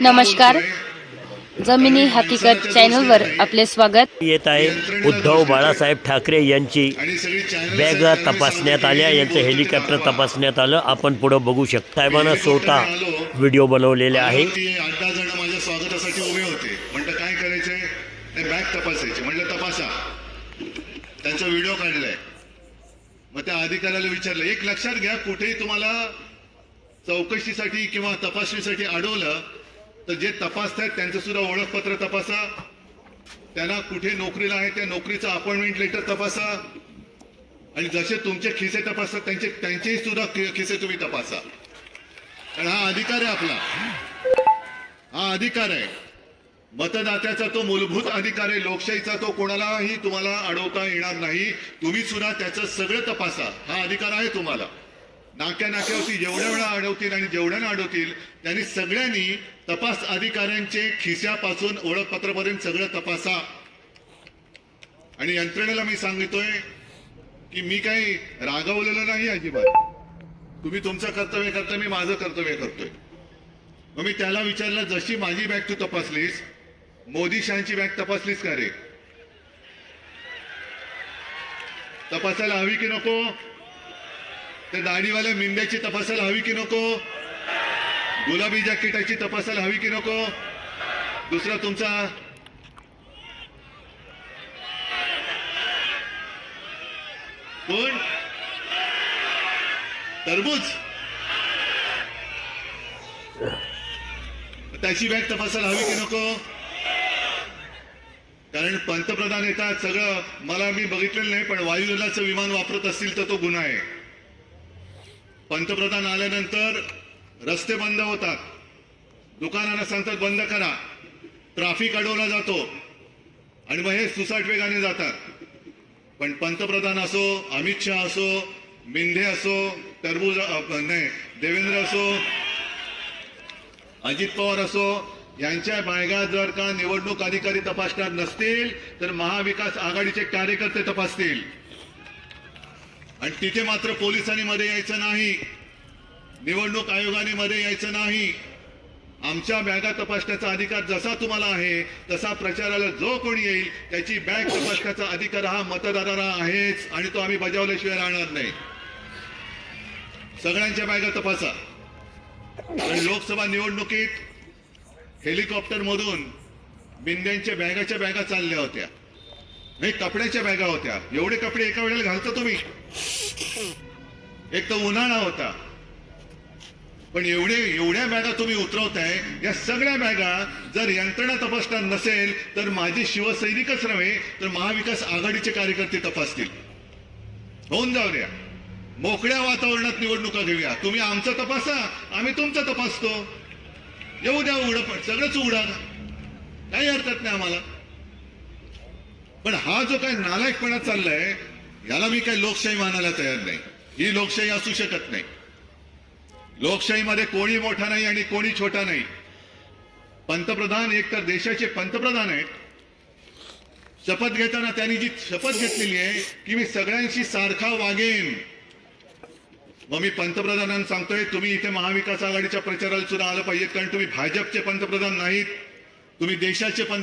नमस्कार. जमिनी हकीकत चॅनलवर आपले स्वागत. येत आहे उद्धव बाळासाहेब ठाकरे यांची बॅग तपासण्यात आल्या. यांचं हेलिकॉप्टर तपासण्यात आलं. आपण पुढे बघू शकता साहेबांना स्वतः व्हिडिओ बनवलेले आहे. म्हणलं तपासा. त्यांचा व्हिडिओ काढलाय. मग त्या अधिकाऱ्याला विचारलं एक लक्षात घ्या कुठेही तुम्हाला चौकशीसाठी किंवा तपासणीसाठी अडवलं तर जे तपासतायत त्यांचं सुद्धा ओळखपत्र तपासा. त्यांना कुठे नोकरीला आहे त्या नोकरीचं अपॉइंटमेंट लेटर तपासा. आणि जसे तुमचे खिसे तपासतात त्यांचे त्यांचेही सुद्धा खि- खिसे तुम्ही तपासा. कारण हा अधिकार आहे आपला. हा अधिकार आहे. मतदात्याचा तो मूलभूत अधिकार आहे लोकशाहीचा तो कोणालाही तुम्हाला अडवता येणार नाही. तुम्ही सुद्धा त्याचं सगळं तपासा. हा अधिकार आहे तुम्हाला. नाक्या नाक्यावरती जेवढ्या वेळा अडवतील आणि जेवढ्यानं अडवतील त्यांनी सगळ्यांनी तपास अधिकाऱ्यांचे खिशापासून ओळखपत्रापर्यंत सगळं तपासा. आणि यंत्रणेला मी सांगतोय की मी काही रागवलेलं नाही अजिबात. तुम्ही तुमचं कर्तव्य करता मी माझं कर्तव्य करतोय. मग मी त्याला विचारलं जशी माझी बॅग तू तपासलीस मोदी शहाची बॅग तपासलीच का रे? तपासायला हवी की नको? त्या दाढीवाल्या मिंड्याची तपासायला हवी की नको? गुलाबी जॅकेटाची तपासायला हवी की नको? दुसरा तुमचा? कोण? तरबूज? त्याची बॅग तपासायला हवी की नको? कारण पंतप्रधान येतात सगळं मला मी बघितलेलं नाही पण वायुदलाचं विमान वापरत असतील तर तो गुन्हा आहे. पंतप्रधान आल्यानंतर रस्ते बंद होतात. दुकानांना सांगतात बंद करा. ट्राफिक अडवला जातो. आणि मग हे सुसाट वेगाने जातात. पण पंतप्रधान असो अमित शहा असो मिंधे असो टरबूज नाही देवेंद्र असो अजित पवार असो यांच्या बायगा जर का निवडणूक अधिकारी तपासणार नसतील तर महाविकास आघाडीचे कार्यकर्ते तपासतील. आणि तिथे मात्र पोलिसांनी मध्ये यायचं नाही. निवडणूक आयोगाने मध्ये यायचं नाही. आमच्या बॅगा तपासण्याचा अधिकार जसा तुम्हाला आहे तसा प्रचाराला जो कोणी येईल त्याची बॅग तपासण्याचा अधिकार हा मतदाराला आहेच आणि तो आम्ही बजावल्याशिवाय राहणार नाही. सगळ्यांच्या बॅगा तपासा. आणि लोकसभा निवडणुकीत हेलिकॉप्टरमधून बिंद्यांच्या बॅगाच्या बॅगा चालल्या होत्या. नाही कपड्याच्या बॅगा होत्या. एवढे कपडे एका वेळेला घालता तुम्ही? एक तर उन्हाळा होता. पण एवढे एवढ्या बॅगा तुम्ही उतरवताय या सगळ्या बॅगा जर यंत्रणा तपासणार नसेल तर माझे शिवसैनिकच नव्हे तर महाविकास आघाडीचे कार्यकर्ते तपासतील. होऊन जाऊ द्या. मोकळ्या वातावरणात निवडणुका घेऊया. तुम्ही आमचा तपासा आम्ही तुमचा तपासतो. येऊ द्या उघडं पण सगळंच उघडा काही हरकत नाही आम्हाला. पण हा जो काही नालायकपणा चाललाय याला मी काही लोकशाही मानायला तयार नाही. ही लोकशाही असू शकत नाही. लोकशाहीमध्ये कोणी मोठा नाही आणि कोणी छोटा नाही. पंतप्रधान एक तर देशाचे पंतप्रधान आहेत. शपथ घेताना त्यांनी जी शपथ घेतलेली आहे की मी सगळ्यांशी सारखा वागेन. मग मी पंतप्रधानांना सांगतोय तुम्ही इथे महाविकास आघाडीच्या प्रचाराला सुद्धा आलं पाहिजे कारण तुम्ही भाजपचे पंतप्रधान नाहीत. तुम्ही देशाचे पंत